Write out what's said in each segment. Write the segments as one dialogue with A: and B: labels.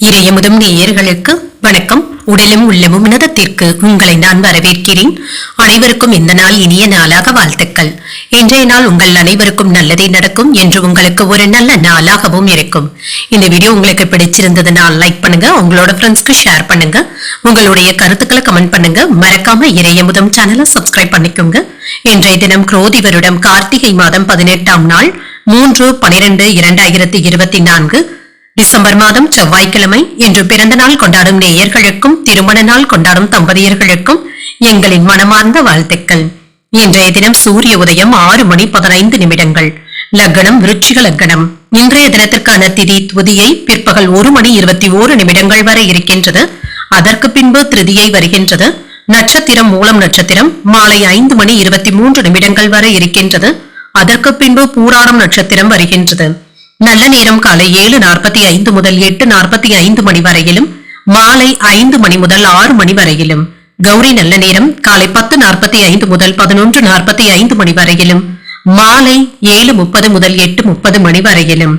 A: இறையமுதும் நேயர்களுக்கு வணக்கம். உடலும் உள்ளமும் உன்னதத்திற்கு உங்களை நான் வரவேற்கிறேன். அனைவருக்கும் இந்த நாள் இனிய நாளாக வாழ்த்துக்கள். இன்றைய நாள் உங்கள் அனைவருக்கும் நல்லதே நடக்கும் என்று உங்களுக்கு ஒரு நல்ல நாளாகவும் இருக்கும். இந்த வீடியோ உங்களுக்கு பிடிச்சிருந்ததுனால் லைக் பண்ணுங்க உங்களோட ஃப்ரெண்ட்ஸ்க்கு ஷேர் பண்ணுங்க. உங்களுடைய கருத்துக்களை கமெண்ட் பண்ணுங்க. மறக்காம இறையமுதம் சேனலை சப்ஸ்கிரைப் பண்ணிக்கோங்க. இன்றைய தினம் குரோதி வருடம் கார்த்திகை மாதம் பதினெட்டாம் நாள் மூன்று பனிரெண்டு இரண்டாயிரத்தி இருபத்தி நான்கு. டிசம்பர் மாதம் செவ்வாய்க்கிழமை இன்று பிறந்த நாள் கொண்டாடும் நேயர்களுக்கும் திருமண நாள் கொண்டாடும் தம்பதியர்களுக்கும் எங்களின் மனமார்ந்த வாழ்த்துக்கள். இன்றைய தினம் சூரிய உதயம் ஆறு மணி பதினைந்து நிமிடங்கள். லக்னம் விருட்சிக லக்னம். இன்றைய தினத்திற்கான திதி துதியை பிற்பகல் ஒரு மணி இருபத்தி ஓரு நிமிடங்கள் வரை இருக்கின்றது. அதற்கு பின்பு திருதியை வருகின்றது. நட்சத்திரம் மூலம் நட்சத்திரம் மாலை ஐந்து மணி இருபத்தி மூன்று நிமிடங்கள் வரை இருக்கின்றது. அதற்கு பின்பு பூராடம் நட்சத்திரம் வருகின்றது. நல்ல நேரம் காலை ஏழு நாற்பத்தி ஐந்து முதல் எட்டு நாற்பத்தி ஐந்து மணி வரையிலும் மாலை ஐந்து மணி முதல் ஆறு மணி வரையிலும். கௌரி நல்ல நேரம் காலை பத்து நாற்பத்தி ஐந்து முதல் பதினொன்று நாற்பத்தி ஐந்து மணி வரையிலும் மாலை ஏழு முப்பது முதல் எட்டு முப்பது மணி வரையிலும்.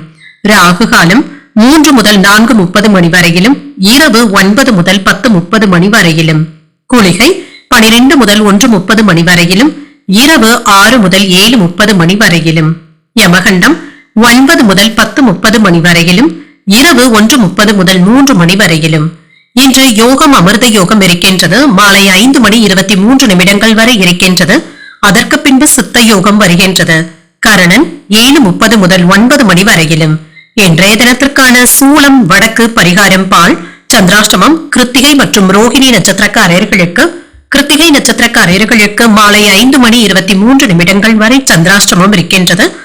A: ராகு காலம் மூன்று முதல் நான்கு முப்பது மணி வரையிலும் இரவு ஒன்பது முதல் பத்து முப்பது மணி வரையிலும். குளிகை பனிரெண்டு முதல் ஒன்று முப்பது மணி வரையிலும் இரவு ஆறு முதல் ஏழு முப்பது மணி வரையிலும். யமகண்டம் ஒன்பது முதல் பத்து முப்பது மணி வரையிலும் இரவு ஒன்று முப்பது முதல் மூன்று மணி வரையிலும். இன்று யோகம் அமிர்த யோகம் இருக்கின்றது. மாலை ஐந்து மணி இருபத்தி மூன்று நிமிடங்கள் வரை இருக்கின்றது. அதற்கு பின்பு சித்த யோகம் வருகின்றது. கரணன் ஏழு முப்பது முதல் ஒன்பது மணி வரையிலும். இன்றைய தினத்திற்கான சூளம் வடக்கு பரிகாரம் பால் சந்திராஷ்டமம் கிருத்திகை மற்றும் ரோஹிணி நட்சத்திரக்காரர்களுக்கு கிருத்திகை நட்சத்திரக்காரர்களுக்கு மாலை ஐந்து மணி இருபத்தி மூன்று நிமிடங்கள் வரை சந்திராஷ்டமம் இருக்கின்றது.